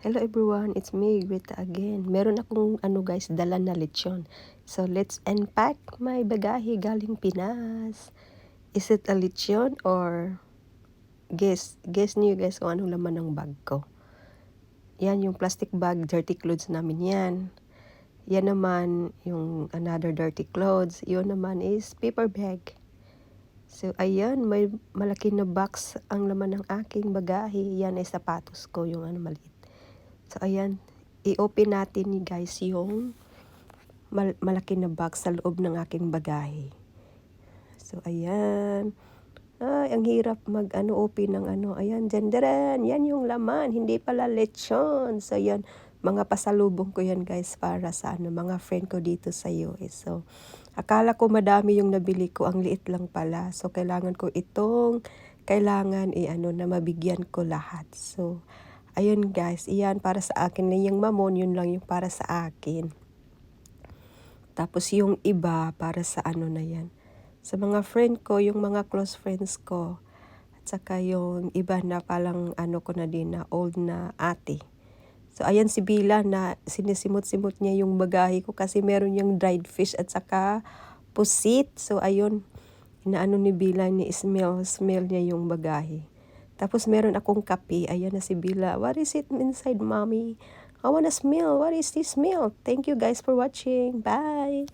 Hello everyone, it's me, Greta again. Meron akong ano guys, dala na lechon. So let's unpack my bagahe galing Pinas. Is it a lechon or guess, guess niyo guys kung anong laman ng bag ko. Yan yung plastic bag, dirty clothes namin yan. Yan naman yung another dirty clothes. Yun naman is paper bag. So ayan, may malaki na box ang laman ng aking bagahe. Yan ay sapatos ko, yung ano maliit. So, ayan. I-open natin ni guys yung mal- malaki na box sa loob ng aking bagahe. So, ayan. Ay, ang hirap mag ano open ng ano. Ayan, dyan Yan yung laman. Hindi pala lechon. So, yan. Mga pasalubong ko yan guys para sa ano, mga friend ko dito sa US. So, akala ko madami yung nabili ko. Ang liit lang pala. So, kailangan ko itong kailangan i ano na mabigyan ko lahat. So, Ayun guys, iyan para sa akin na yung mamon, yun lang yung para sa akin. Tapos yung iba para sa ano na yan. Sa mga friend ko, yung mga close friends ko. At saka yung iba na palang ano ko na din na old na ate. So ayan si Bila na sinisimot-simot niya yung bagahe ko kasi meron yung dried fish at saka pusit. So ayun, inaano ni Bila ni smell, smell niya yung bagahe. Tapos meron akong kape. Ayan na si Bila. What is it inside, mommy? I wanna smell. What is this smell? Thank you guys for watching. Bye!